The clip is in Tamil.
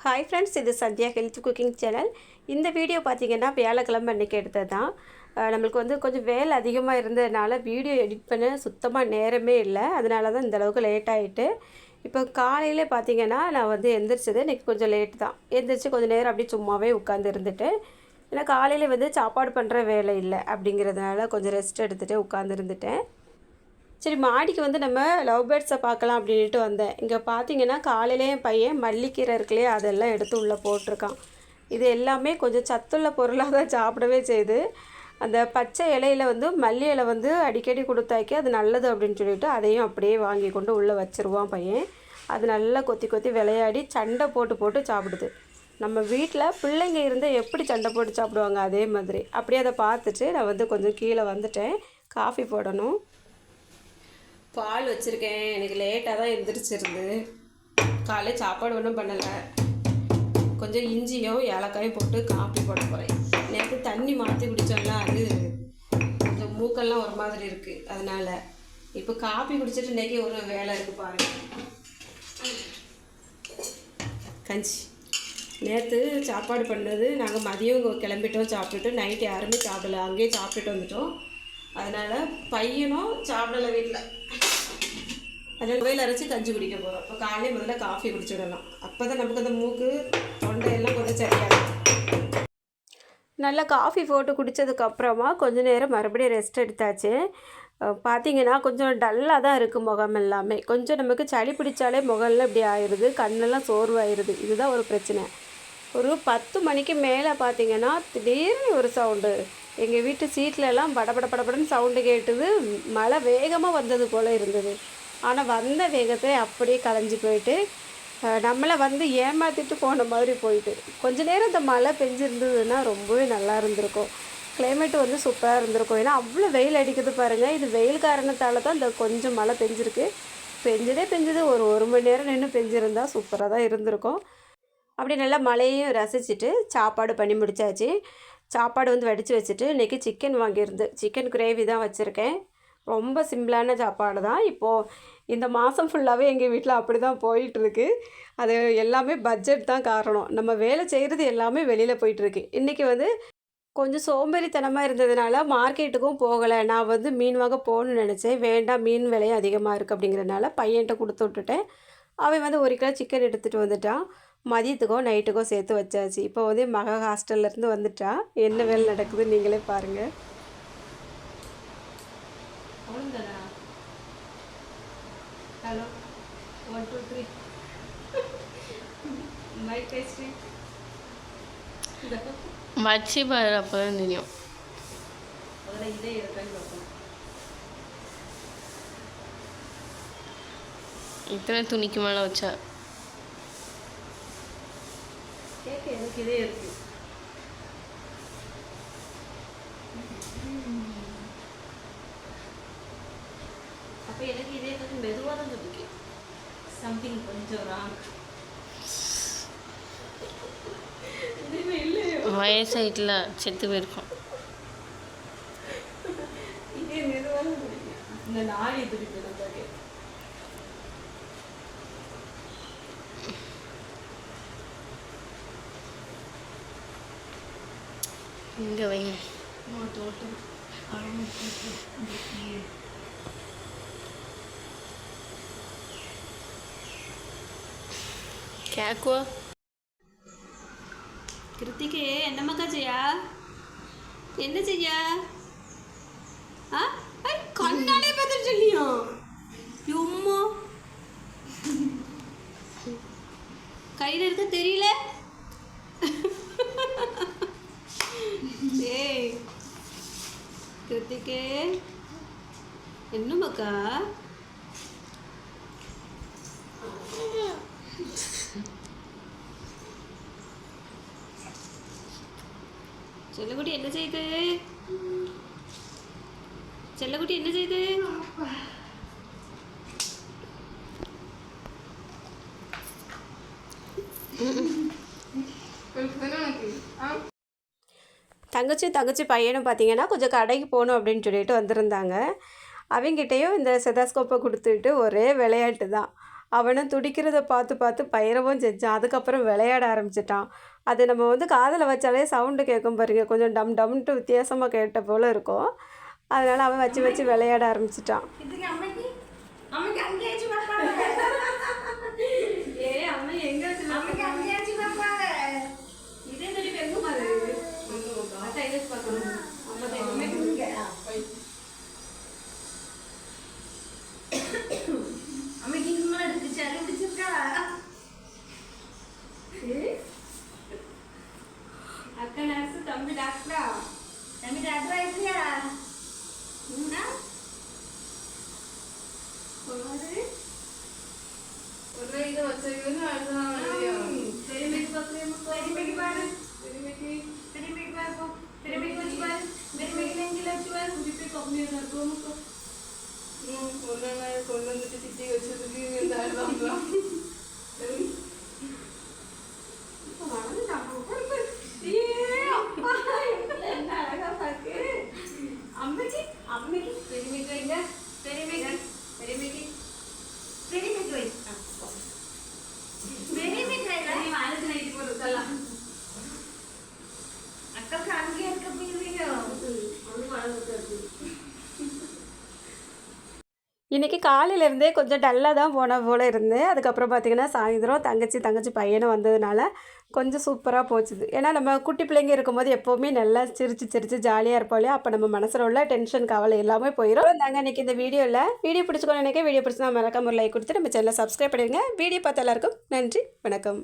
ஹாய் ஃப்ரெண்ட்ஸ் இது சந்தியா ஹெல்த் குக்கிங் சேனல் இந்த வீடியோ பார்த்தீங்கன்னா வியாழக்கிழமை அன்றைக்கி எடுத்தது தான் நம்மளுக்கு வந்து கொஞ்சம் வேலை அதிகமாக இருந்ததுனால வீடியோ எடிட் பண்ண சுத்தமாக நேரமே இல்லை. அதனால தான் இந்தளவுக்கு லேட் ஆகிட்டு இப்போ காலையிலே பார்த்தீங்கன்னா நான் வந்து எந்திரிச்சது இன்றைக்கி கொஞ்சம் லேட் தான். எந்திரிச்சு கொஞ்சம் நேரம் அப்படியே சும்மாவே உட்காந்து இருந்துட்டு ஏன்னா காலையில் வந்து சாப்பாடு பண்ணுற வேலை இல்லை அப்படிங்கிறதுனால கொஞ்சம் ரெஸ்ட் எடுத்துகிட்டு உட்காந்துருந்துட்டேன் சரி மாடிக்கு வந்து நம்ம லவ் பேர்ட்ஸை பார்க்கலாம் அப்படின்ட்டு வந்தேன். இங்கே பார்த்தீங்கன்னா காலையிலே என் பையன் மல்லிக்கீரை இருக்குல்லையே அதெல்லாம் எடுத்து உள்ளே போட்டிருக்கான். இது எல்லாமே கொஞ்சம் சத்துள்ள பொருளாக தான் சாப்பிடவே செய்யுது. அந்த பச்சை இலையில வந்து மல்லி இலை வந்து அடிக்கடி கொடுத்தாக்கி அது நல்லது அப்படின்னு சொல்லிட்டு அதையும் அப்படியே வாங்கி கொண்டு உள்ளே வச்சுருவான் பையன். அது நல்லா கொத்தி கொத்தி விளையாடி சண்டை போட்டு போட்டு சாப்பிடுது. நம்ம வீட்டில் பிள்ளைங்க இருந்தால் எப்படி சண்டை போட்டு சாப்பிடுவாங்க அதே மாதிரி. அப்படியே அதை பார்த்துட்டு நான் வந்து கொஞ்சம் கீழே வந்துட்டேன். காஃபி போடணும். பால் வச்சுருக்கேன். எனக்கு லேட்டாக தான் எழுந்திரிச்சிருந்து காலையில் சாப்பாடு ஒன்றும் பண்ணலை. கொஞ்சம் இஞ்சியும் ஏலக்காயும் போட்டு காப்பி போட போகிறேன் நேற்று தண்ணி மாற்றி குடித்தோம்னா அது கொஞ்சம் மூக்கெல்லாம் ஒரு மாதிரி இருக்குது அதனால் இப்போ காப்பி குடிச்சிட்டு இன்றைக்கி ஒரு வேலை இருக்குது பாருங்கள் கஞ்சி. நேற்று சாப்பாடு பண்ணது நாங்கள் மதியம் கிளம்பிட்டோம் சாப்பிட்டுட்டோம் நைட்டு யாருமே சாப்பிடல. அங்கேயே சாப்பிட்டுட்டு வந்துட்டோம். அதனால் பையனும் சாப்பிடல வீட்டில் அதனால் கோயில் அரைச்சி கஞ்சி குடிக்க போகிறோம் இப்போ காலையில் முதல்ல காஃபி குடிச்சிடலாம் அப்போ தான் நமக்கு அந்த மூக்கு தொண்டையெல்லாம் கொஞ்சம் சரியாகும். நல்லா காஃபி போட்டு குடித்ததுக்கப்புறமா கொஞ்சம் கொஞ்ச நேரம் மறுபடியும் ரெஸ்ட் எடுத்தாச்சு. பார்த்தீங்கன்னா கொஞ்சம் டல்லாக தான் இருக்குது முகம் எல்லாமே. கொஞ்சம் நமக்கு சளி பிடிச்சாலே முகம்லாம் இப்படி ஆயிடுது கண்ணெல்லாம் சோர்வாயிடுது இதுதான் ஒரு பிரச்சனை. ஒரு பத்து மணிக்கு மேலே பார்த்தீங்கன்னா திடீர்னு ஒரு சவுண்டு எங்கள் வீட்டு சீட்லலாம் படபட படபடன்னு சவுண்டு கேட்டுது. மழை வேகமாக வந்தது போல் இருந்தது. ஆனால் வந்த வேகத்தை அப்படியே கலைஞ்சு போயிட்டு நம்மளை வந்து ஏமாற்றிட்டு போன மாதிரி போயிட்டு. கொஞ்ச நேரம் இந்த மழை பெஞ்சிருந்ததுன்னா ரொம்பவே நல்லா இருந்திருக்கும். கிளைமேட் வந்து சூப்பராக இருந்திருக்கும். ஏன்னா அவ்வளோ வெயில் அடிக்குது பாருங்கள் இது வெயில் காரணத்தால் தான் இந்த கொஞ்சம் மழை பெஞ்சிருக்கு. பெஞ்சதே பெஞ்சது. ஒரு ஒரு மணி நேரம் நின்று பெஞ்சிருந்தா சூப்பராக தான் இருந்திருக்கும். அப்படி நல்லா மழையையும் ரசிச்சுட்டு சாப்பாடு பண்ணி முடிச்சாச்சு. சாப்பாடு வந்து வடித்து வச்சுட்டு இன்றைக்கி சிக்கன் வாங்கியிருந்து சிக்கன் கிரேவி தான் வச்சுருக்கேன். ரொம்ப சிம்பிளான சாப்பாடு தான். இப்போது இந்த மாதம் ஃபுல்லாகவே எங்கள் வீட்டில் அப்படி தான் போயிட்டுருக்கு. அது எல்லாமே பட்ஜெட் தான் காரணம். நம்ம வேலை செய்கிறது எல்லாமே வெளியில் போயிட்டுருக்கு. இன்றைக்கி வந்து கொஞ்சம் சோம்பேறித்தனமாக இருந்ததுனால மார்க்கெட்டுக்கும் போகலை. நான் வந்து மீன் வாங்க போகணும்னு நினச்சேன். வேண்டாம் மீன் விலையும் அதிகமாக இருக்குது அப்படிங்கிறதுனால பையன்கிட்ட கொடுத்து விட்டுட்டேன். அவன் வந்து ஒரு கிலோ சிக்கன் எடுத்துகிட்டு வந்துட்டான். மதியத்துக்கோ நைட்டுக்கோ சேர்த்து வச்சாச்சு. இப்போ வந்து மக ஹாஸ்டல்லேருந்து வந்துட்டா. என்ன வேலை நடக்குதுன்னு நீங்களே பாருங்கள் hello one two three my pastry வச்சு பாரு அப்போ தான் தெரியும் முதல்ல இதே இருக்கான்னு பார்ப்போம். இத்தனை துணிக்கு மேலே வச்சா? கேட்க எனக்கு இதே இருக்கு. அப்போ எனக்கு இதே கொஞ்சம் மெதுவாக தான் இருக்கு சம்திங் கொஞ்சம் ராங் வயசாயிட்டில் செத்து போயிருக்கோம். இதே மெதுவாக தான் இந்த துடிப்பு நமக்கு இங்கே வைங்க. கேக்குவா? கிருத்திகே என்னம்மாக்கா செய்யா? என்ன செய்யா? ஆ? கண்ணாலே பதில் சொல்லியும் எம்மா கையில் இருக்க தெரியல? ஏய் கிருத்திகே. என்னம்மாக்கா செல்லக்குட்டி என்ன செய்யுது செல்லக்குட்டி என்ன செய்யுது தங்கச்சி தங்கச்சி பையனும் பார்த்தீங்கன்னா கொஞ்சம் கடைக்கு போகணும் அப்படின்னு சொல்லிட்டு வந்திருந்தாங்க. அவங்ககிட்டையும் இந்த செதாஸ்கோப்பை கொடுத்துட்டு ஒரே விளையாட்டு தான். அவனை துடிக்கிறத பார்த்து பார்த்து பயிரவும் செஞ்சான் அதுக்கப்புறம் விளையாட ஆரம்பிச்சிட்டான். அது நம்ம வந்து காதில் வச்சாலே சவுண்டு கேட்கும் பாருங்க. கொஞ்சம் டம் டம்ன்ட்டு வித்தியாசமாக கேட்ட போல் இருக்கும். அதனால் அவன் வச்சு வச்சு விளையாட ஆரம்பிச்சிட்டான். കൊല്ലം കൊല്ലം തെറ്റി തെറ്റി വെച്ചത് എന്തായാലും இன்றைக்கி காலையிலேருந்தே கொஞ்சம் டல்லாக தான் போன போல் இருந்தேன் அதுக்கப்புறம் பார்த்திங்கன்னா சாயந்தரம் தங்கச்சி தங்கச்சி பையனும் வந்ததுனால கொஞ்சம் சூப்பராக போச்சுது. ஏன்னா நம்ம குட்டி பிள்ளைங்க இருக்கும்போது எப்போவுமே நல்லா சிரித்து சிரித்து ஜாலியாக இருப்போம் இல்லையா? அப்போ நம்ம மனசில் உள்ள டென்ஷன் கவலை எல்லாமே போயிடும் நாங்கள் இன்றைக்கி இந்த வீடியோவில் வீடியோ பிடிச்சிக்கோ நினைக்க வீடியோ பிடிச்சி நான் மறக்காம ஒரு லைக் கொடுத்து நம்ம சேனலை சப்ஸ்கிரைப் பண்ணிடுங்க. வீடியோ பார்த்த எல்லாருக்கும் நன்றி வணக்கம்.